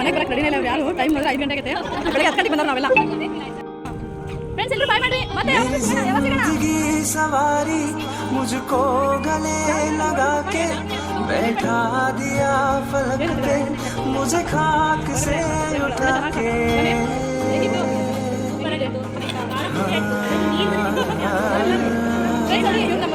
ಮನೆಗೆ ಬರಕ್ಕೆ ರೆಡಿ ಇಲ್ಲ ಅವ್ರು ಯಾರು ಟೈಮ್ ನೋಡಿದ್ರೆ ಐದು ಗಂಟೆ ಆಗುತ್ತೆ ಬೆಳಗ್ಗೆ ಹತ್ತು ಗಂಟೆಗೆ ಬಂದವ್ರು ನಾವೆಲ್ಲ ಫ್ರೆಂಡ್ಸ್ ಎಲ್ಲರೂ ಬಾಯ್ ಮಾಡಿ ಮತ್ತೆ ಯಾವಾಗ ಸಿಗೋಣ? ಯಾವಾಗ ಸಿಗೋಣ? जिंदगी सवारी मुझको गले लगा के बैठा दिया फलक पे मुझे खाक से उठा के Friends, ನೋಡಿ, ಇವ್ರು ನಮ್ಮ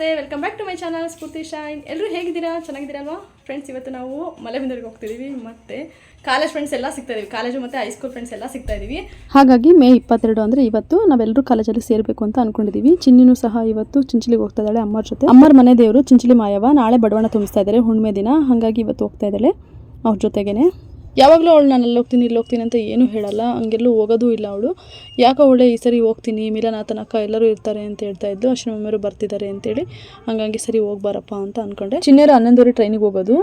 ನಮಸ್ತೆ welcome back to my channel Spoorthi shine ಎಲ್ಲರೂ ಹೇಗಿದ್ದೀರಾ? ಚೆನ್ನಾಗಿದ್ದೀರಲ್ವಾ? ಫ್ರೆಂಡ್ಸ್ ಇವತ್ತು ನಾವು ಮಲೆಬೆಂದೂರಿಗೆ ಹೋಗ್ತಿದ್ದೀವಿ. ಮತ್ತು ಕಾಲೇಜ್ ಫ್ರೆಂಡ್ಸ್ ಎಲ್ಲ ಸಿಗ್ತಾ ಇದೀವಿ. ಕಾಲೇಜು ಮತ್ತು ಹೈಸ್ಕೂಲ್ ಫ್ರೆಂಡ್ಸ್ ಎಲ್ಲ ಸಿಗ್ತಾ ಇದೀವಿ. ಹಾಗಾಗಿ ಮೇ ಇಪ್ಪತ್ತೆರಡು ಅಂದರೆ ಇವತ್ತು ನಾವೆಲ್ಲರೂ ಕಾಲೇಜಲ್ಲಿ ಸೇರಬೇಕು ಅಂತ ಅನ್ಕೊಂಡಿದ್ದೀವಿ ಚಿನ್ನಿನೂ ಸಹ ಇವತ್ತು ಚಿಂಚಲಿಗೆ ಹೋಗ್ತಾ ಇದ್ದಾಳೆ ಅಮ್ಮರ ಜೊತೆ. ಅಮ್ಮರ ಮನೆ ದೇವರು ಚಿಂಚಲಿ ಮಾಯವ ನಾಳೆ ಬಡವಣ ತುಂಬಿಸ್ತಾ ಇದ್ದಾರೆ. ಹುಣ್ಣಿಮೆ ದಿನ. ಹಾಗಾಗಿ ಇವತ್ತು ಹೋಗ್ತಾ ಇದ್ದಾಳೆ ಅವ್ರ ಜೊತೆಗೇನೆ. ಯಾವಾಗಲೂ ಅವಳು ನಾನು ಅಲ್ಲಿ ಹೋಗ್ತೀನಿ, ಇಲ್ಲಿ ಹೋಗ್ತೀನಿ ಅಂತ ಏನೂ ಹೇಳಲ್ಲ, ಹಂಗೆಲ್ಲೂ ಹೋಗೋದೂ ಇಲ್ಲ ಅವಳು. ಯಾಕೋ ಅವಳೆ ಈ ಸರಿ ಹೋಗ್ತೀನಿ ಮಿಲನಾಥನ ಅಕ್ಕ ಎಲ್ಲರೂ ಇರ್ತಾರೆ ಅಂತ ಹೇಳ್ತಾ ಇದ್ದು ಮಮ್ಮಿಯವರು ಬರ್ತಿದ್ದಾರೆ ಅಂತೇಳಿ ಹಂಗಾಗಿ ಸರಿ ಹೋಗ್ಬಾರಪ್ಪ ಅಂತ ಅಂದ್ಕೊಂಡೆ ಚಿನ್ನೇರು ಹನ್ನೊಂದುವರೆ ಟ್ರೈನಿಗೆ ಹೋಗೋದು.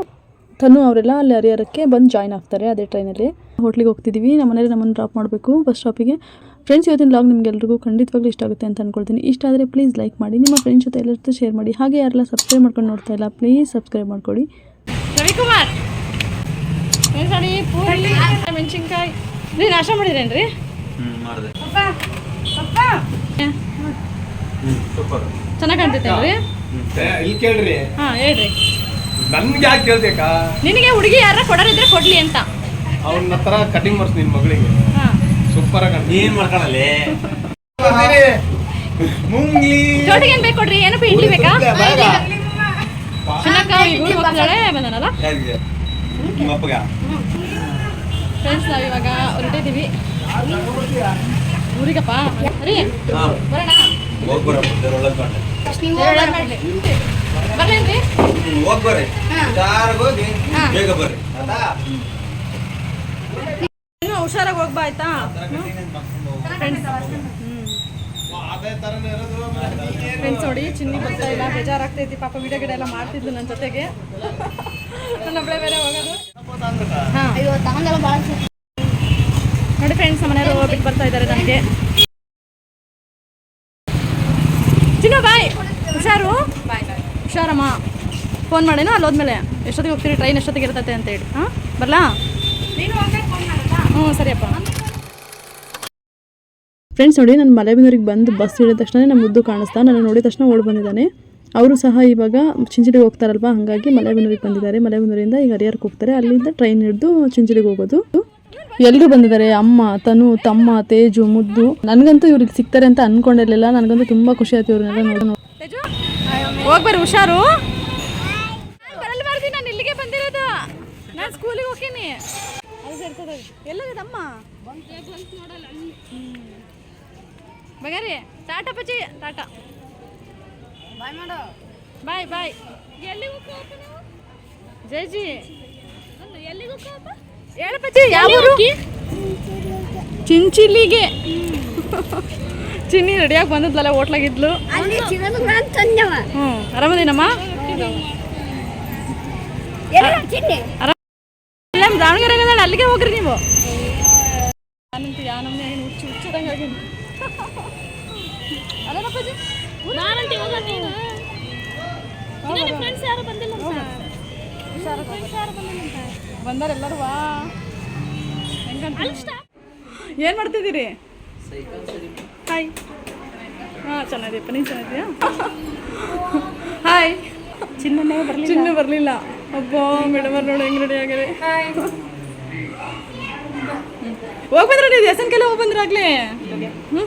ತನು ಅವರೆಲ್ಲ ಅಲ್ಲಿ ಹರಿಹರಕ್ಕೆ ಬಂದು ಜಾಯ್ನ್ ಆಗ್ತಾರೆ ಅದೇ ಟ್ರೈನಲ್ಲಿ ಹೋಟ್ಲಿಗೆ ಹೋಗ್ತಿದ್ದೀವಿ ನಮ್ಮ ಮನೇಲಿ ನಮ್ಮನ್ನು ಡ್ರಾಪ್ ಮಾಡಬೇಕು ಬಸ್ ಸ್ಟಾಪಿಗೆ ಫ್ರೆಂಡ್ಸ್ ಇವತ್ತಿನ ಲಾಗ್ ನಿಮ್ಗೆಲ್ರಿಗೂ ಖಂಡಿತವಾಗ್ಲೂ ಇಷ್ಟ ಆಗುತ್ತೆ ಅಂತ ಅಂದ್ಕೊಳ್ತೀನಿ ಇಷ್ಟ ಆದರೆ ಪ್ಲೀಸ್ ಲೈಕ್ ಮಾಡಿ, ನಿಮ್ಮ ಫ್ರೆಂಡ್ಸ್ ಜೊತೆ ಎಲ್ಲರ ಶೇರ್ ಮಾಡಿ. ಹಾಗೆ ಯಾರೆಲ್ಲ ಸಬ್ಸ್ಕ್ರೈಬ್ ಮಾಡ್ಕೊಂಡು ನೋಡ್ತಾ ಇಲ್ಲ ಪ್ಲೀಸ್ ಸಬ್ಸ್ಕ್ರೈಬ್ ಮಾಡ್ಕೊಳ್ಳಿ ರವಿಕುಮಾರ್! ಪೂರಿ ಮೆಣಸಿನ್ಕಾಯಿ. ರೀ ನಾಶ ಮಾಡಿದ್ರೇನ್ರಿ? ಮಾಡಿದೆ. ಚೆನ್ನಾಗಿ ಕಾಣ್ತೈತೇನ್ರಿ ಇಲ್ಲಿ ಕೇಳ್ರಿ. ಹಾಂ ಹೇಳ್ರಿ. ನನ್ಗೆ ಯಾಕೆ ಕೇಳ್ಬೇಕಾ? ನಿನಗೆ ಹುಡುಗಿ ಯಾರ ಕೊಡೋರಿದ್ರೆ ಕೊಡ್ಲಿ ಅಂತ. ಅವನ ಹತ್ರ ಕಟಿಂಗ್ ಮಾಡ್ಸ್ ನಿನ್ ಮಗಳಿಗೆ. ಹಾಂ. ಸೂಪರ್ ಆಗಿ ನೀನ್ ಮಾಡ್ಕೊಳಲ್ಲಿ? ಮುಂಗ್ಲಿ. ಜೋಟಿಗೆ ಏನು ಬೇಕು ಕೊಡ್ರಿ? ಏನಪ್ಪ ಇಡ್ಲಿ ಬೇಕಾ? ಚಿನ್ನಕ್ಕ ಈಗ ಹೋಗ್ತಾಳೆ ಬಂದನಲ್ಲ? ನಿಮ್ಮ ಅಪ್ಪಗ? ಫ್ರೆಂಡ್ಸ್ ನಾವು ಇವಾಗ ಹೊರಟಿದ್ದೀವಿ. ಊರಿಗಪ್ಪ? ರೀ ಹಾ. ಬರೋಣ. ಹೋಗ್ ಬರ ಒಳಗ್ ಬರ್ಲೇನ್ರಿ ಹೋಗ್ ಬರ್ರಿ. ಹುಷಾರಾಗ್ ಹೋಗಿ ಬೇಗ ಬರ್ರಿ. ಆಯ್ತಾ? ಇನ್ನು ಹುಷಾರಾಗಿ ಹೋಗ್ಬಾ ಆಯ್ತಾ? ಫ್ರೆಂಡ್ಸ್ ನೋಡಿ ಚಿನ್ನಿ ಬರ್ತಾ ಇಲ್ಲ ಬೇಜಾರಾಗ್ತೈತಿ ಪಾಪ ವಿಡಿಯೋ ಗಿಡ ಎಲ್ಲ ಮಾಡ್ತಿದ್ದು ನನ್ನ ಜೊತೆಗೆ. ನನ್ನ ಒಬ್ಬಳೆ ಬೇರೆ ನೋಡಿ ಫ್ರೆಂಡ್ಸ್ ಮನೆಯವರು ಬಿಟ್ಟು ಬರ್ತಾ ಇದ್ದಾರೆ ನನಗೆ ಚಿನ್ನ ಬಾಯ್ ಹುಷಾರು? ಹುಷಾರಮ್ಮ? ಫೋನ್ ಮಾಡೇನೋ? ಅಲ್ಲಿ ಹೋದ್ಮೇಲೆ ಎಷ್ಟೊತ್ತಿಗೆ ಹೋಗ್ತೀರಿ? ಟ್ರೈನ್ ಎಷ್ಟೊತ್ತಿಗೆ ಇರ್ತೈತೆ ಅಂತ ಹೇಳಿ. ಹಾಂ? ಬರಲಾ? ಹ್ಞೂ ಸರಿಯಪ್ಪ. ಫ್ರೆಂಡ್ಸ್ ನೋಡಿ ನಾನು ಮಲೆಬೆನ್ನೂರಿಗೆ ಬಂದು ಬಸ್ ಇಳಿದ ತಕ್ಷಣ ನಮ್ಮ ಮುದ್ದು ಕಾಣಿಸ್ತಾ ನಾನು ನೋಡಿದ ತಕ್ಷಣ ಓಡ್ ಬಂದಿದ್ದಾನೆ. ಅವರು ಸಹ ಇವಾಗ ಚಿಂಚಡಿಗೆ ಹೋಗ್ತಾರಲ್ವ? ಹಾಗಾಗಿ ಮಲೆಬೆನ್ನೂರಿಗೆ ಬಂದಿದ್ದಾರೆ. ಮಲೆಬೆನ್ನೂರಿಂದ ಈಗ ಹರಿಹರಕ್ಕೆ ಹೋಗ್ತಾರೆ. ಅಲ್ಲಿಂದ ಟ್ರೈನ್ ಹಿಡಿದು ಚಿಂಚಡಿಗೆ ಹೋಗೋದು. ಎಲ್ಲರೂ ಬಂದಿದ್ದಾರೆ. ಅಮ್ಮ, ತನು, ತಮ್ಮ, ತೇಜು, ಮುದ್ದು. ನನಗಂತೂ ಇವ್ರಿಗೆ ಸಿಗ್ತಾರೆ ಅಂತ ಅನ್ಕೊಂಡಿರ್ಲಿಲ್ಲ. ನನಗಂತೂ ತುಂಬಾ ಖುಷಿ ಆಯ್ತು ಇವ್ರನ್ನೆಲ್ಲ ನೋಡಿ ಹುಷಾರು. ಟಾಟಾ ಪಜಿ ಟಾಟಾ. ಬಾಯ್ ಮಾಡೋ ಬಾಯ್ ಬಾಯ್ ಎಲ್ಲಿಗೆ ಹೋಗ್ಬೇಕು ನಾವು? ಜಯಜಿ ಎಲ್ಲಿಗೆ ಹೋಗ್ಬೇಕು ಹೇಳು ಪಚ್ಚಿ ಯಾವ ಊರು? ಚಿಂಚಿಲಿಗೆ. ಚಿನ್ನಿ ರೆಡಿಯಾಗಿ ಬಂದದ್ಲಲ್ಲ ಹೋಟ್ಲಾಗಿದ್ಲು. ಹ್ಞೂ ಆರಾಮದೇನಮ್ಮ? ಆರಾಮ ದಾವಣಗೆರೆ ಆಗದಾಳ ಅಲ್ಲಿಗೆ ಹೋಗ್ರಿ ನೀವು. ನಾನಂತೂ ಯಾ ನಮ್ನೆ ಏನು ಹುಚ್ಚು ಹುಚ್ಚದಂಗೆ ಆಗೀನಿ ಅಲ್ಲಪ್ಪಾಜಿ ನಾನಂತ ಇವಾಗ ನೀನು. ಫ್ರೆಂಡ್ಸ್ ಯಾರು ಬಂದಿಲ್ಲ ಬಂದಾರ ಎಲ್ಲರೂ ವಾ. ಹೆಂಗಂತ? ಏನು ಮಾಡ್ತಿದ್ದೀರಿ? ಹಾಯ್ ಹಾಂ ಚೆನ್ನಾಗಿದೆಯಪ್ಪ ನೀನು ಚೆನ್ನಾಗಿದೆಯಾ ಹಾಯ್ ಚಿನ್ನನೇ ಬರಲಿಲ್ಲ. ಚಿನ್ನ ಬರಲಿಲ್ಲ. ಒಬ್ಬ ಮೇಡಮ್ ಅವ್ರು ನೋಡಿ ಹೆಂಗೆ ರೆಡಿ ಆಗ್ಯಾರೆ ಹೋಗಿ ಬಂದ್ರ ನೀವು? ದೇವಸ್ಥಾನಕ್ಕೆಲ್ಲ ಹೋಗಿ ಬಂದ್ರ ಆಗ್ಲೇ? ಏ,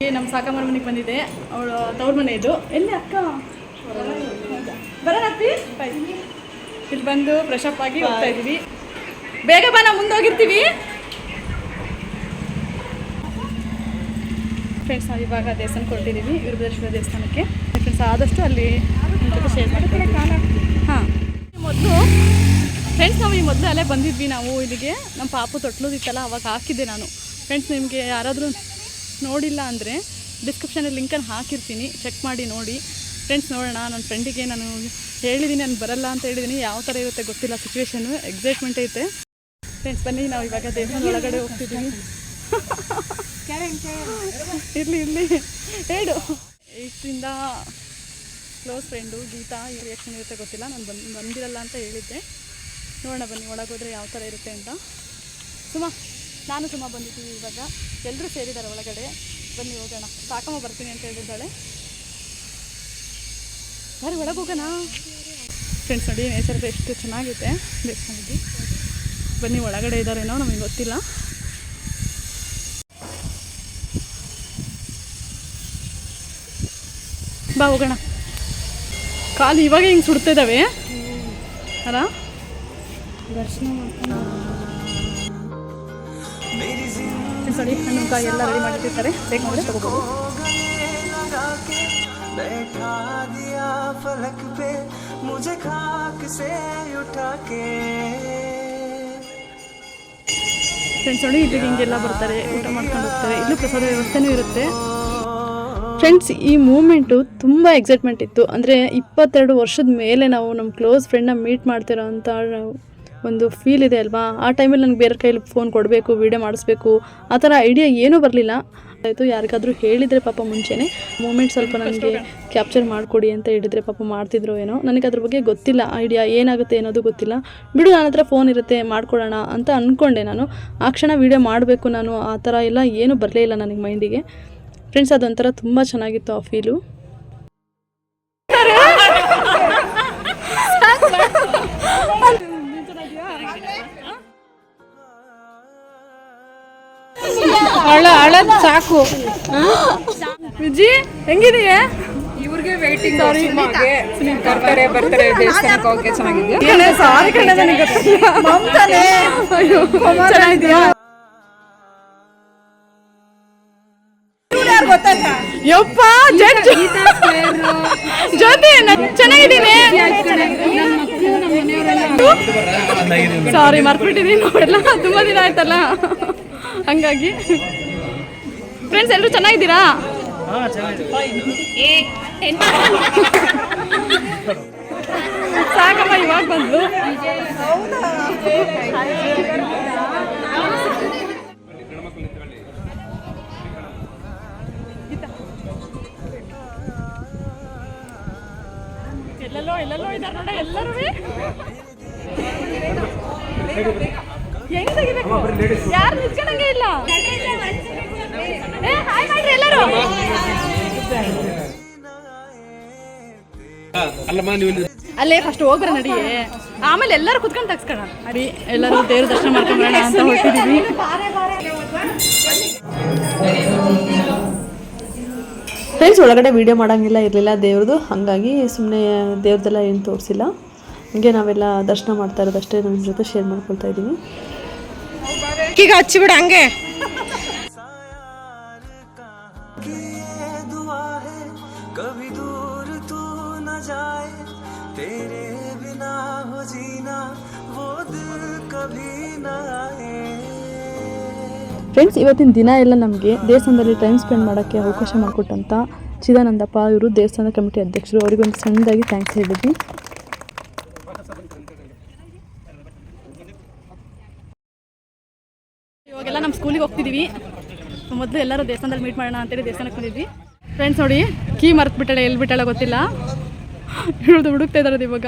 ನಮ್ಮ ಸಾಕಮ್ಮನ ಮನೆಗೆ ಬಂದಿದೆ ಅವಳು ತವ್ರ ಮನೆ ಇದು. ಎಲ್ಲಿ ಅಕ್ಕ? ಬರೋಣ. ಇಲ್ಲಿ ಬಂದು ಫ್ರೆಶ್ ಅಪ್ ಆಗಿ ಹೋಗ್ತಾ ಇದೀವಿ ಬೇಗ ಬಾ ನಾವು ಮುಂದೆ ಹೋಗಿರ್ತೀವಿ. ಫ್ರೆಂಡ್ಸ್ ನಾವು ಇವಾಗ ದೇವಸ್ಥಾನಕ್ಕೆ ಹೊರಟಿದ್ದೀವಿ ವೀರಭದ್ರೇಶ್ವರ ದೇವಸ್ಥಾನಕ್ಕೆ. ಫ್ರೆಂಡ್ಸ್ ಆದಷ್ಟು ಅಲ್ಲಿ ಶೇರ್ ಮಾಡ್ತೀನಿ. ಹಾಂ. ಮೊದಲು ಫ್ರೆಂಡ್ಸ್ ನಾವು ಈ ಮೊದಲು ಅಲ್ಲೇ ಬಂದಿದ್ವಿ ನಾವು ಇಲ್ಲಿಗೆ. ನಮ್ಮ ಪಾಪು ತೊಟ್ಲೋದಿತ್ತಲ್ಲ ಅವಾಗ ಹಾಕಿದ್ದೆ ನಾನು. ಫ್ರೆಂಡ್ಸ್ ನಿಮಗೆ ಯಾರಾದರೂ ನೋಡಿಲ್ಲ ಅಂದರೆ ಡಿಸ್ಕ್ರಿಪ್ಷನಲ್ಲಿ ಲಿಂಕನ್ನು ಹಾಕಿರ್ತೀನಿ. ಚೆಕ್ ಮಾಡಿ ನೋಡಿ. ಫ್ರೆಂಡ್ಸ್ ನೋಡೋಣ. ನನ್ನ ಫ್ರೆಂಡಿಗೆ ನಾನು ಹೇಳಿದ್ದೀನಿ ನಾನು ಬರಲ್ಲ ಅಂತ ಹೇಳಿದ್ದೀನಿ ಯಾವ ಥರ ಇರುತ್ತೆ ಗೊತ್ತಿಲ್ಲ ಸಿಚುವೇಶನು ಎಕ್ಸೈಟ್ಮೆಂಟ್ ಐತೆ. ಫ್ರೆಂಡ್ಸ್ ಬನ್ನಿ. ನಾವು ಇವಾಗ ದೇವಸ್ಥಾನ ಒಳಗಡೆ ಹೋಗ್ತಿದ್ದೀವಿ ಇರಲಿ ಇರಲಿ. ಹೇಳು. ಇಷ್ಟರಿಂದ ಕ್ಲೋಸ್ ಫ್ರೆಂಡು ಗೀತಾ, ಈ ರಿಯಾಕ್ಷನ್ ಇರುತ್ತೆ ಗೊತ್ತಿಲ್ಲ. ನಾನು ಬಂದು, ಬಂದಿರಲ್ಲ ಅಂತ ಹೇಳಿದ್ದೆ. ನೋಡೋಣ ಬನ್ನಿ ಒಳಗೋದ್ರೆ ಯಾವ ಥರ ಇರುತ್ತೆ ಅಂತ. ಸುಮಾ. ನಾನು ಸುಮ್ಮ ಬಂದಿದ್ದೀವಿ ಇವಾಗ. ಎಲ್ಲರೂ ಸೇರಿದ್ದಾರೆ ಒಳಗಡೆ. ಬನ್ನಿ ಹೋಗೋಣ. ಸಾಕಮ್ಮ ಬರ್ತೀನಿ ಅಂತ ಹೇಳಿದ್ದಾಳೆ. ಯಾರು ಒಳಗೆ ಹೋಗೋಣ. ಫ್ರೆಂಡ್ಸ್ ನೋಡಿ ನೇಚರ್ ಎಷ್ಟು ಚೆನ್ನಾಗಿದೆ ದೇವಸ್ಥಾನದ್ದು. ಬನ್ನಿ ಒಳಗಡೆ ಇದ್ದಾರೇನೋ ನಮಗೆ ಗೊತ್ತಿಲ್ಲ. ಬಾ ಹೋಗೋಣ. ಕಾಲು ಇವಾಗ ಹಿಂಗೆ ಸುಡ್ತಿದ್ದಾವೆ ಅಲ್ಲ ನೋಡಿ ಹಣ್ಣುಕಾಯಿ ಎಲ್ಲ ರೆಡಿ ಮಾಡಿರ್ತಾರೆ ಬೇಕಾದ್ರೆ ತಗೋಬೋದು गले लगा के बैठा दिया फलक पे मुझे खाक से उठा के ಫ್ರೆಂಡ್ಸ್ ನೋಡಿ ಇಲ್ಲಿಗೆ ಹಿಂಗೆಲ್ಲ ಬರ್ತಾರೆ ಊಟ ಮಾಡ್ಕೊಂಡು ಹೋಗ್ತಾರೆ ಇಲ್ಲೂ ಪ್ರಸಾದ ವ್ಯವಸ್ಥೆನೂ ಇರುತ್ತೆ ಫ್ರೆಂಡ್ಸ್ ಈ ಮೂಮೆಂಟು ತುಂಬ ಎಕ್ಸೈಟ್ಮೆಂಟ್ ಇತ್ತು ಅಂದರೆ ಇಪ್ಪತ್ತೆರಡು ವರ್ಷದ ಮೇಲೆ ನಾವು ನಮ್ಮ ಕ್ಲೋಸ್ ಫ್ರೆಂಡ್ನ ಮೀಟ್ ಮಾಡ್ತಿರೋ ಅಂಥ ಒಂದು ಫೀಲ್ ಇದೆ ಅಲ್ವಾ? ಆ ಟೈಮಲ್ಲಿ ನನಗೆ ಬೇರೆ ಕೈಲಿ ಫೋನ್ ಕೊಡಬೇಕು ವೀಡಿಯೋ ಮಾಡಿಸ್ಬೇಕು ಆ ಥರ ಐಡಿಯಾ ಏನೂ ಬರಲಿಲ್ಲ. ಆಯಿತು ಯಾರಿಗಾದರೂ ಹೇಳಿದರೆ ಪಾಪ ಮುಂಚೆನೇ ಮೂಮೆಂಟ್ ಸ್ವಲ್ಪ ನನಗೆ ಕ್ಯಾಪ್ಚರ್ ಮಾಡಿಕೊಡಿ ಅಂತ ಹೇಳಿದರೆ ಪಾಪ ಮಾಡ್ತಿದ್ರು ಏನೋ ನನಗೆ ಅದ್ರ ಬಗ್ಗೆ ಗೊತ್ತಿಲ್ಲ ಐಡಿಯಾ ಏನಾಗುತ್ತೆ ಅನ್ನೋದು ಗೊತ್ತಿಲ್ಲ. ಬಿಡು ನನ್ನ ಹತ್ರ ಫೋನ್ ಇರುತ್ತೆ ಮಾಡ್ಕೊಡೋಣ ಅಂತ ಅಂದ್ಕೊಂಡೆ ನಾನು. ಆ ಕ್ಷಣ ವೀಡಿಯೋ ಮಾಡಬೇಕು ನಾನು ಆ ಥರ ಎಲ್ಲ ಏನೂ ಬರಲೇ ಇಲ್ಲ ನನಗೆ ಮೈಂಡಿಗೆ ಫ್ರೆಂಡ್ಸ್ ಅದೊಂಥರ ತುಂಬ ಚೆನ್ನಾಗಿತ್ತು ಆ ಫೀಲು ಅಳ ಅಳದ್ ಸಾಕು. ವಿಜಿ ಹೆಂಗಿದೆಯಾ? ಇವ್ರಿಗೆ ವೇಟಿಂಗ್ ಬರ್ತಾರೆ ಬರ್ತಾರೆ ದೇವಸ್ಥಾನಕ್ಕೆ ಹೋಗಕ್ಕೆ ಚೆನ್ನಾಗಿದ್ಯಾ? ಸಾರಿ ಕಣ ನನಗೆ ಅಯ್ಯೋ ಚೆನ್ನಾಗಿದೆಯಾ? ಯಪ್ಪ ಜಡ್ಜ್. ಜ್ಯೋತಿ ನಾನ್ ಚೆನ್ನಾಗಿದ್ದೀನಿ. ಸಾರಿ ಮರ್ಬಿಟ್ಟಿದ್ದೀನಿ ನೋಡಲ್ಲ ತುಂಬಾ ದಿನ ಆಯ್ತಲ್ಲ? ಹಂಗಾಗಿ. ಫ್ರೆಂಡ್ಸ್ ಎಲ್ಲರೂ ಚೆನ್ನಾಗಿದ್ದೀರಾ? ಸಾಕಮ್ಮ ಇವಾಗ ಬಂದ್ಲು. ಎಲ್ಲೆಲ್ಲೋ ಎಲ್ಲೆಲ್ಲೋ ಇದ್ದಾರೆ ನೋಡ ಎಲ್ಲರೂ. ಹೆಂಗ್ ತೆಗಿಬೇಕು? ಯಾರು ನಿಂತ್ಕೊಂಡಂಗೆ ಇಲ್ಲ? ಅಲ್ಲೇ ಫಸ್ಟ್ ಹೋಗ್ರ ನಡಿ. ಆಮೇಲೆ ಎಲ್ಲರೂ ಕುತ್ಕೊಂಡು ತಗ್ಸ್ಕೊಳ ನಡಿ ಎಲ್ಲರೂ ದೇವ್ರ ದರ್ಶನ ಮಾಡ್ಕೊಂಡ್ಬರೋಣ ಅಂತ ಹೊರಟಿದೀವಿ. ಫ್ರೆಂಡ್ಸ್ ಒಳಗಡೆ ವೀಡಿಯೋ ಮಾಡೋಂಗಿಲ್ಲ ಇರಲಿಲ್ಲ ದೇವ್ರದ್ದು ಹಾಗಾಗಿ ಸುಮ್ಮನೆ ದೇವ್ರದ್ದೆಲ್ಲ ಏನು ತೋರಿಸಿಲ್ಲ. ಹಂಗೆ ನಾವೆಲ್ಲ ದರ್ಶನ ಮಾಡ್ತಾ ಇರೋದಷ್ಟೇ ನಮ್ಮ ಜೊತೆ ಶೇರ್ ಮಾಡ್ಕೊಳ್ತಾ ಇದ್ದೀವಿ ಈಗ ಹಚ್ಚಿಬಿಡ ಹಂಗೆ. कि ये दुआ है कभी दूर तू न जाए तेरे बिना हो जीना वो दिल कभी न आए ಫ್ರೆಂಡ್ಸ್ ಇವತ್ತಿನ ದಿನ ಎಲ್ಲ ನಮಗೆ ದೇವಸ್ಥಾನದಲ್ಲಿ ಟೈಮ್ ಸ್ಪೆಂಡ್ ಮಾಡೋಕ್ಕೆ ಅವಕಾಶ ಮಾಡಿಕೊಟ್ಟಂಥ ಚಿದಾನಂದಪ್ಪ ಇವರು ದೇವಸ್ಥಾನ ಕಮಿಟಿ ಅಧ್ಯಕ್ಷರು ಅವರಿಗೊಂದು ಸಣ್ಣದಾಗಿ ಥ್ಯಾಂಕ್ಸ್ ಹೇಳಿದ್ವಿ ಮೊದಲು ಎಲ್ಲರೂ ದೇವಸ್ಥಾನದಲ್ಲಿ ಮೀಟ್ ಮಾಡೋಣ ಅಂತೇಳಿ ದೇವಸ್ಥಾನಕ್ಕೆ ಬಂದಿದ್ವಿ. ಫ್ರೆಂಡ್ಸ್ ನೋಡಿ, ಕೀ ಮರ್ತು ಬಿಟ್ಟಾಳೆ ಎಲ್ಲಿ ಬಿಟ್ಟಾಳ ಗೊತ್ತಿಲ್ಲ. ಹಿಡಿದು ಹುಡುಕ್ತಾ ಇದ್ದಾರದು ಇವಾಗ.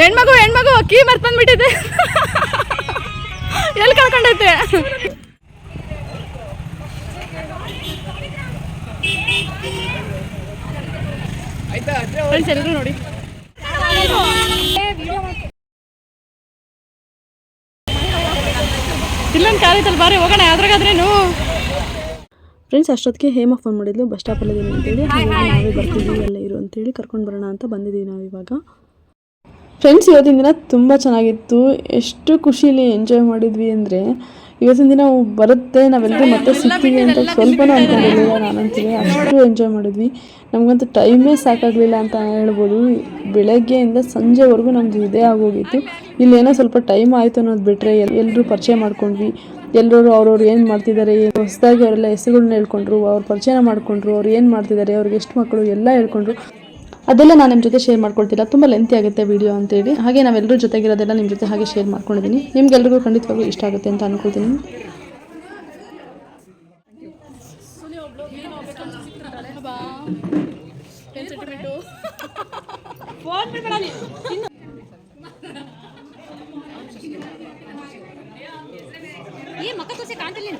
ಹೆಣ್ಮಗು ಹೆಣ್ಮಗು, ಕೀ ಮರ್ತು ಬಂದ್ಬಿಟ್ಟಿದೆ. ಎಲ್ಲಿ ಕಳ್ಕೊಂಡೈತೆ ಫ್ರೆಂಡ್ಸ್ ಎಲ್ಲರೂ ನೋಡಿ. ಇಲ್ಲೊಂದು ಕಾರ್ ಐತಲ್ಲ ಬಾರಿ ಹೋಗೋಣ ಯಾವ್ದ್ರಾಗಾದ್ರೇನು ಫ್ರೆಂಡ್ಸ್ ಅಷ್ಟೊತ್ತಿಗೆ ಹೇಮ ಫೋನ್ ಮಾಡಿದ್ಲು ಬಸ್ ಸ್ಟಾಪಲ್ಲಿದ್ದೀನಿ ಅಂತೇಳಿ. ನಾವೇ ಬರ್ತೀವಿ ಎಲ್ಲ ಇರು ಅಂತೇಳಿ ಕರ್ಕೊಂಡು ಬರೋಣ ಅಂತ ಬಂದಿದ್ದೀವಿ ನಾವು ಇವಾಗ. ಫ್ರೆಂಡ್ಸ್ ಇವತ್ತಿನ ದಿನ ತುಂಬ ಚೆನ್ನಾಗಿತ್ತು. ಎಷ್ಟು ಖುಷಿಲಿ ಎಂಜಾಯ್ ಮಾಡಿದ್ವಿ ಅಂದರೆ ಇವತ್ತಿನ ದಿನ ಬರುತ್ತೆ ನಾವೆಲ್ಲರೂ ಮತ್ತೆ ಸಿಗ್ತೀವಿ ಅಂತ ಸ್ವಲ್ಪನೂ ಅನ್ಕೊಂಡಿರಲಿಲ್ಲ ನಾನಂತೀವಿ ಅಷ್ಟು ಎಂಜಾಯ್ ಮಾಡಿದ್ವಿ. ನಮಗಂತೂ ಟೈಮೇ ಸಾಕಾಗಲಿಲ್ಲ ಅಂತ ಹೇಳ್ಬೋದು. ಬೆಳಗ್ಗೆಯಿಂದ ಸಂಜೆವರೆಗೂ ನಮ್ಮದು ಇದೇ ಆಗೋಗಿತ್ತು. ಇಲ್ಲೇನೋ ಸ್ವಲ್ಪ ಟೈಮ್ ಆಯಿತು ಅನ್ನೋದು ಬಿಟ್ಟರೆ ಎಲ್ಲರೂ ಪರಿಚಯ ಮಾಡ್ಕೊಂಡ್ವಿ. ಎಲ್ಲರೂ ಅವ್ರವ್ರು ಏನು ಮಾಡ್ತಿದ್ದಾರೆ ಹೊಸದಾಗಿ ಅವರೆಲ್ಲ ಹೆಸರುಗಳನ್ನ ಹೇಳ್ಕೊಂಡ್ರು ಅವ್ರ ಪರಿಚಯನ ಮಾಡ್ಕೊಂಡ್ರು ಅವ್ರು ಏನು ಮಾಡ್ತಿದ್ದಾರೆ ಅವ್ರಿಗೆ ಎಷ್ಟು ಮಕ್ಕಳು ಎಲ್ಲ ಹೇಳ್ಕೊಂಡ್ರು. ಅದೆಲ್ಲ ನಾನು ನಿಮ್ಮ ಜೊತೆ ಶೇರ್ ಮಾಡ್ಕೊಳ್ತಿಲ್ಲ. ತುಂಬ ಲೆಂತಿ ಆಗುತ್ತೆ ವೀಡಿಯೋ ಅಂತೇಳಿ. ಹಾಗೆ ನಾವೆಲ್ಲರೂ ಜೊತೆಗಿರೋದೆಲ್ಲ ನಿಮ್ಮ ಜೊತೆ ಹಾಗೆ ಶೇರ್ ಮಾಡ್ಕೊಂಡಿದ್ದೀನಿ ನಿಮ್ಗೆಲ್ರಿಗೂ ಖಂಡಿತವಾಗೂ ಇಷ್ಟ ಆಗುತ್ತೆ ಅಂತ ಅನ್ಕೊಳ್ತೀನಿ. ಏ, ಮಕ್ಕ ತೋಸೆ ಕಾಣ್ತಿರ್ಲಿಲ್ಲ.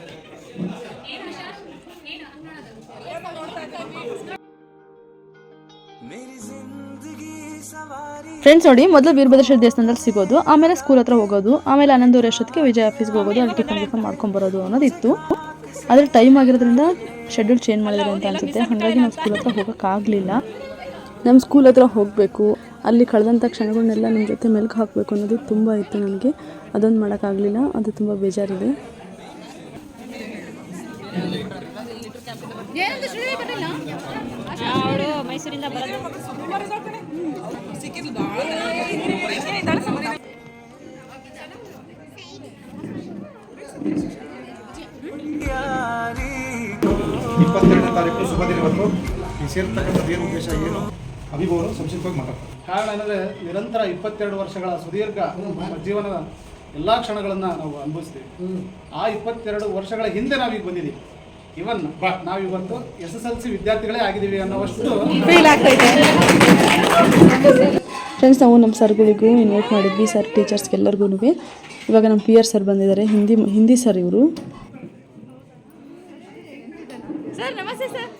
ಫ್ರೆಂಡ್ಸ್ ನೋಡಿ, ಮೊದಲು ವೀರಭದ್ರೇಶ್ವರ ದೇವಸ್ಥಾನದಲ್ಲಿ ಸಿಗೋದು, ಆಮೇಲೆ ಸ್ಕೂಲ್ ಹತ್ರ ಹೋಗೋದು, ಆಮೇಲೆ ಹನ್ನೊಂದುವರೆ ಅಷ್ಟೊತ್ತಿಗೆ ವಿಜಯ ಆಫೀಸ್ಗೆ ಹೋಗೋದು ಅಲ್ಲಿ ಟಿಫನ್ ಟಿಫನ್ ಮಾಡ್ಕೊಂಬರೋದು ಅನ್ನೋದಿತ್ತು. ಆದರೆ ಟೈಮ್ ಆಗಿರೋದ್ರಿಂದ ಶೆಡ್ಯೂಲ್ ಚೇಂಜ್ ಮಾಡಿದ್ರು ಅಂತ ಅನಿಸುತ್ತೆ. ಹಾಗಾಗಿ ನಾವು ಸ್ಕೂಲ್ ಹತ್ರ ಹೋಗೋಕ್ಕಾಗಲಿಲ್ಲ. ನಮ್ಮ ಸ್ಕೂಲ್ ಹತ್ರ ಹೋಗಬೇಕು. ಅಲ್ಲಿ ಕಳೆದಂಥ ಕ್ಷಣಗಳನ್ನೆಲ್ಲ ನಿಮ್ಮ ಜೊತೆ ಮೆಲ್ಕು ಹಾಕಬೇಕು ಅನ್ನೋದು ತುಂಬ ಇತ್ತು ನನಗೆ ಅದೊಂದು ಮಾಡೋಕ್ಕಾಗಲಿಲ್ಲ. ಅದು ತುಂಬ ಬೇಜಾರಿದೆ. ಅವಳು ಮೈಸೂರಿಂದ ಬರೋದು ಇಪ್ಪತ್ತೆರಡನೇ ತಾರೀಕು ಶುಭ ದಿನ ಇವತ್ತು. ಈ ಸೇರ್ತಕ್ಕಂಥದ್ದು ಏನು ಉದ್ದೇಶ ಏನು? ಅಭಿಭವರು ಸಂಕ್ಷಿಪ್ತವಾಗಿ ಮಾತಾಡ್ತಾರೆ. ಕಾರಣ ಏನಂದ್ರೆ ನಿರಂತರ ಇಪ್ಪತ್ತೆರಡು ವರ್ಷಗಳ ಸುದೀರ್ಘ ನಮ್ಮ ಜೀವನದ ಎಲ್ಲಾ ಕ್ಷಣಗಳನ್ನ ನಾವು ಅನುಭವಿಸ್ತೀವಿ. ಆ ಇಪ್ಪತ್ತೆರಡು ವರ್ಷಗಳ ಹಿಂದೆ ನಾವೀಗ ಬಂದಿದ್ದೀವಿ. ಇವನ್ ನಾವಿವತ್ತು ಎಸ್ ಎಸ್ ಎಲ್ ಸಿ ವಿದ್ಯಾರ್ಥಿಗಳೇ ಆಗಿದ್ದೀವಿ ಅನ್ನೋವಷ್ಟು ಫ್ರೆಂಡ್ಸ್ ನಾವು ನಮ್ಮ ಸರ್ಗಳಿಗೂ ಇನ್ವೈಟ್ ಮಾಡಿದ್ವಿ ಸರ್ ಟೀಚರ್ಸ್ಗೆಲ್ಲರಿಗೂ ಇವಾಗ ನಮ್ಮ ಪಿ ಆರ್ ಸರ್ ಬಂದಿದ್ದಾರೆ ಹಿಂದಿ ಹಿಂದಿ ಸರ್ ಇವರು. ಸರ್ ನಮಸ್ತೆ ಸರ್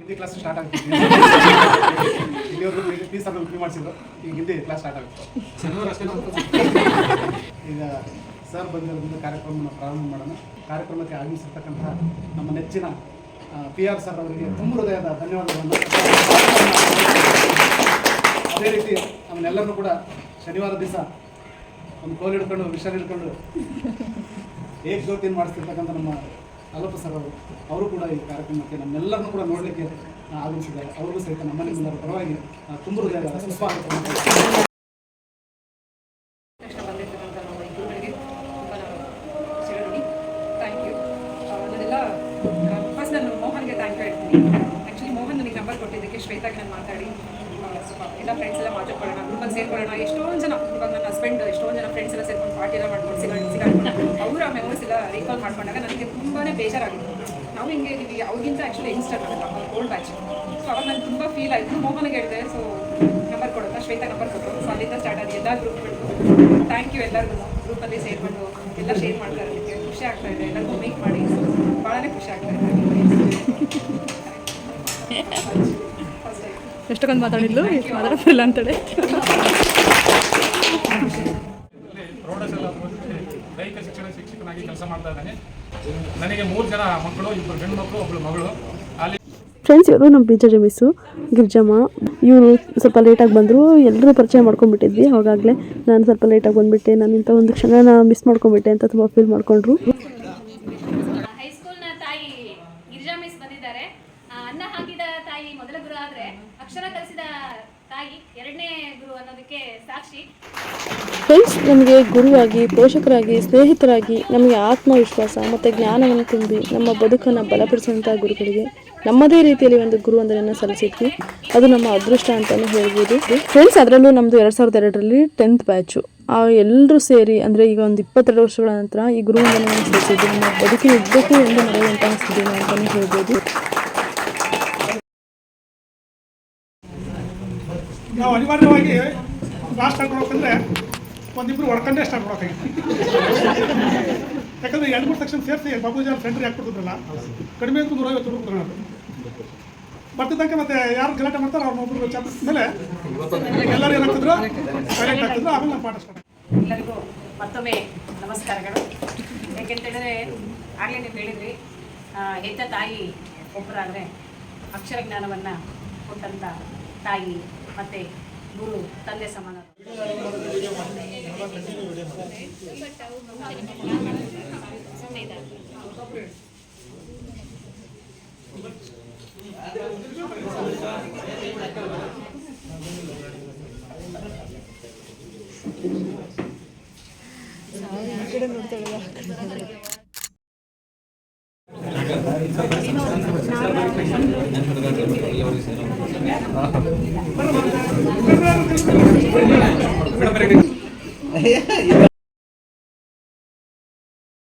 ಹಿಂದಿ ಕ್ಲಾಸ್ ಸ್ಟಾರ್ಟ್ ಆಗ್ತಿದೆ ಇಲ್ಲಿವರೆಗೂ ಪ್ಲೀಸ್ ಮಾಡಿಸಿದ್ರು. ಈಗ ಹಿಂದಿ ಕ್ಲಾಸ್ ಸ್ಟಾರ್ಟ್ ಆಗುತ್ತೆ. ಈಗ ಸರ್ ಬಂದಿರೋದ್ರಿಂದ ಕಾರ್ಯಕ್ರಮವನ್ನು ಪ್ರಾರಂಭ ಮಾಡೋಣ. ಕಾರ್ಯಕ್ರಮಕ್ಕೆ ಆಗಮಿಸಿರ್ತಕ್ಕಂಥ ನಮ್ಮ ನೆಚ್ಚಿನ ಪಿ ಆರ್ ಸರ್ ಅವರಿಗೆ ತುಂಬ ಹೃದಯದ ಧನ್ಯವಾದಗಳನ್ನು ಅದೇ ರೀತಿ ನಮ್ಮನ್ನೆಲ್ಲರೂ ಕೂಡ ಶನಿವಾರ ದಿವಸ ಒಂದು ಕೋಲ್ ಹಿಡ್ಕೊಂಡು ವಿಷನ್ ಹಿಡ್ಕೊಂಡು, ಏಕ್ ಜ್ಯೋತಿನ ಮಾಡಿಸ್ತಿರ್ತಕ್ಕಂಥ ನಮ್ಮ ಅಲ್ಲಪ್ಪ ಸರ್ ಅವರು ಅವರು ಕೂಡ ಈ ಕಾರ್ಯಕ್ರಮಕ್ಕೆ ನಮ್ಮೆಲ್ಲರನ್ನೂ ಕೂಡ ನೋಡಲಿಕ್ಕೆ ಆಗಮಿಸಿದ್ದಾರೆ. ಅವ್ರಿಗೂ ಸಹಿತ ನಮ್ಮನೆ ಮುಂದರ ಪರವಾಗಿ ತುಂಬ ಹೃದಯದ ಸ್ವಾಗತವನ್ನು ತಕ್ಷಣ ಬಂದಿರ್ತಕ್ಕಂಥ ನಮ್ಮ ಈ ಗುರುಗಳಿಗೆ ತುಂಬ ನಾನು ಚಿರಋಣಿ ಥ್ಯಾಂಕ್ ಯು ನಾನೆಲ್ಲ ಫಸ್ಟ್ ನಾನು ಮೋಹನ್ಗೆ ಥ್ಯಾಂಕ್ ಯು ಹೇಳ್ತೀನಿ ಆ್ಯಕ್ಚುಲಿ ಮೋಹನ್ ನನಗೆ ನಂಬರ್ ಕೊಟ್ಟಿದ್ದಕ್ಕೆ ಶ್ವೇತಾಗೆ ನಾನು ಮಾತಾಡಿ ಆ, ಸ್ವಲ್ಪ ಎಲ್ಲ ಫ್ರೆಂಡ್ಸ್ ಎಲ್ಲ ಮಾತಾಡ್ಕೊಳ್ಳೋಣ ಗ್ರೂಪಲ್ಲಿ ಸೇರ್ಕೊಳ್ಳೋಣ ಎಷ್ಟೊಂದು ಜನ ಇವಾಗ ನನ್ನ ಹಸ್ಬೆಂಡ್ ಎಷ್ಟೊಂದು ಜನ ಫ್ರೆಂಡ್ಸ್ ಎಲ್ಲ ಸೇರ್ಕೊಂಡು ಪಾರ್ಟಿ ಎಲ್ಲ ಮಾಡ್ಕೊಂಡು ಸಿಗಾ ಸಿಗಾಡ್ಕೊಂಡು ಅವರ ಮೆಮೊರೀಸ್ ಎಲ್ಲ ರೀಕಾಲ್ ಮಾಡ್ಕೊಂಡಾಗ ನನಗೆ ತುಂಬಾ ಬೇಜಾರಾಗಿತ್ತು ನಾವು ಹಿಂಗೆ ಇದೀವಿ ಅವ್ರಿಗಿಂತ ಆ್ಯಕ್ಚುಲಿ ಯಂಗ್ಸ್ಟರ್ ನಾವೆಲ್ಲ ಓಲ್ಡ್ ಬ್ಯಾಚ್ ಸೊ ಅವಾಗ ನಾನು ತುಂಬ ಫೀಲ್ ಆಯಿತು. ಮೋಹನ್ಗೆ ಹೇಳಿದೆ ಸೊ ನಂಬರ್ ಕೊಡುತ್ತಾ ಶ್ವೇತಾ ನಂಬರ್ ಕೊಟ್ಟರು ಸೊ ಅಲ್ಲಿಂದ ಸ್ಟಾರ್ಟ್ ಆಗಿ ಎಲ್ಲ ಗ್ರೂಪ್ಗಳಿಗೂ ಥ್ಯಾಂಕ್ ಯು ಎಲ್ಲರಿಗೂ. ಗ್ರೂಪಲ್ಲಿ ಸೇರಿಕೊಂಡು ಎಲ್ಲ ಶೇರ್ ಮಾಡ್ತಾ ಇರೋದಕ್ಕೆ ಖುಷಿ ಆಗ್ತಾ ಇದೆ. ಎಲ್ಲರಿಗೂ ಮೇಕ್ ಮಾಡಿ. ಭಾಳನೇ ಖುಷಿ ಆಗ್ತಾ ಇದೆ. ಎಷ್ಟೊಂದು ಮಾತಾಡಿದ್ಲು? ಮಾತಾಡೋದಿಲ್ಲ ಅಂತೇಳಿ. ಪ್ರೌಢಶಾಲಾ ದೈಹಿಕ ಶಿಕ್ಷಣ ಶಿಕ್ಷಕನಾಗಿ ಕೆಲಸ ಮಾಡ್ತಾ ಇದ್ದಾನೆ. ನನಗೆ ಮೂರು ಜನ ಮಕ್ಕಳು ಇಬ್ಬರು ಗಂಡು ಮಕ್ಕಳು ಒಬ್ಬಳು ಮಗಳು. ಅಲ್ಲಿ ಫ್ರೆಂಡ್ಸ್ ಇವರು ನಮ್ಮ ಬೀಜ ಮಿಸ್ಸು ಗಿರ್ಜಮ್ಮ. ಇವರು ಸ್ವಲ್ಪ ಲೇಟಾಗಿ ಬಂದರು. ಎಲ್ಲರೂ ಪರಿಚಯ ಮಾಡ್ಕೊಂಡ್ಬಿಟ್ಟಿದ್ವಿ. ಅವಾಗಲೇ ನಾನು ಸ್ವಲ್ಪ ಲೇಟಾಗಿ ಬಂದುಬಿಟ್ಟೆ. ನಾನು ಇಂಥ ಒಂದು ಕ್ಷಣನ ಮಿಸ್ ಮಾಡ್ಕೊಂಡ್ಬಿಟ್ಟೆ ಅಂತ ತುಂಬ ಫೀಲ್ ಮಾಡಿಕೊಂಡ್ರು ಹೈಸ್ಕೂಲ್ನ ತಾಯಿ ಗಿರಿಜಾ ಮಿಸ್ ಬಂದಿದ್ದಾರೆ ಆ, ಅನ್ನ ಹಾಕಿದ ತಾಯಿ ಮೊದಲ ಗುರು ಆದ್ರೆ ಅಕ್ಷರ ಕಲಿಸಿದ ತಾಯಿ ಎರಡನೇ ಗುರು ಅನ್ನೋದಕ್ಕೆ ಸಾಕ್ಷಿ ಫ್ರೆಂಡ್ಸ್ ನಮಗೆ ಗುರುವಾಗಿ, ಪೋಷಕರಾಗಿ, ಸ್ನೇಹಿತರಾಗಿ ನಮಗೆ ಆತ್ಮವಿಶ್ವಾಸ ಮತ್ತು ಜ್ಞಾನವನ್ನು ತುಂಬಿ ನಮ್ಮ ಬದುಕನ್ನು ಬಲಪಡಿಸುವಂಥ ಗುರುಗಳಿಗೆ ನಮ್ಮದೇ ರೀತಿಯಲ್ಲಿ ಒಂದು ಗುರು ವಂದನೆಯನ್ನು ಸಲ್ಲಿಸಿದ್ವಿ ಅದು ನಮ್ಮ ಅದೃಷ್ಟ ಅಂತಲೇ ಹೇಳ್ಬೋದು. ಫ್ರೆಂಡ್ಸ್ ಅದರಲ್ಲೂ ನಮ್ಮದು ಎರಡು ಸಾವಿರದ ಎರಡರಲ್ಲಿ ಟೆಂತ್ ಬ್ಯಾಚು ಆ ಎಲ್ಲರೂ ಸೇರಿ ಅಂದರೆ ಈಗ ಒಂದು ಇಪ್ಪತ್ತೆರಡು ವರ್ಷಗಳ ನಂತರ ಈ ಗುರು ವಂದನೆಯನ್ನು ಸಲ್ಲಿಸಿದ್ವಿ ನಮ್ಮ ಬದುಕಿನ ಉದ್ದಕ್ಕೂ ಒಂದು ನಡೆಯುವಂತಹ ಸ್ಥಿತಿ ಅಂತಲೇ ಹೇಳ್ಬೋದು. ನಾವು ಅನಿವಾರ್ಯವಾಗಿ ಒಂದಿಬ್ರು ಹೊಡ್ಕೊಂಡೇ ಸ್ಟಾರ್ಟ್ ಮಾಡೋಕೆ ಯಾಕಂದ್ರೆ ಎರಡು ಮೂರು ತಕ್ಷಣ ಸೇರಿಸಿ ಬಾಬೂಜಿ ಅವ್ರ ಸೆಂಟ್ರಿ ಹಾಕ್ಬಿಡ್ತಿದ್ರಲ್ಲ ಕಡಿಮೆ ಅಂತ ನೂರೈವತ್ತು ರೂಪಾಯಿ ತಗೊಳ್ಳೋದು ಬರ್ತಿದ್ದಂಗೆ ಮತ್ತೆ ಯಾರು ಗಲಾಟೆ ಮಾಡ್ತಾರೆ ಅವ್ರ ಒಬ್ಬರು ಚಾಪಿಸ್ ಮೇಲೆ ಎಲ್ಲರೂ ಏನಾಗ್ತಿದ್ರು? ಆಗ್ತಿದ್ರು, ಆಮೇಲೆ ನಾವು ಪಾಠ ಸ್ಟಾರ್ಟ್ ಎಲ್ಲರಿಗೂ ಮತ್ತೊಮ್ಮೆ ನಮಸ್ಕಾರಗಳು. ಯಾಕೆಂತೇಳಿದ್ರೆ, ಆಗಲೇ ನೀವು ಹೇಳಿದ್ರಿ ಹೆತ್ತ ತಾಯಿ ಒಬ್ಬರಾದರೆ ಅಕ್ಷರ ಜ್ಞಾನವನ್ನು ಕೊಟ್ಟಂಥ ತಾಯಿ ಮತ್ತು ಗುರು, ತಂದೆ ಸಮಾನ ಈ ಕಡೆ ನೋಡ್ತಾಳೆ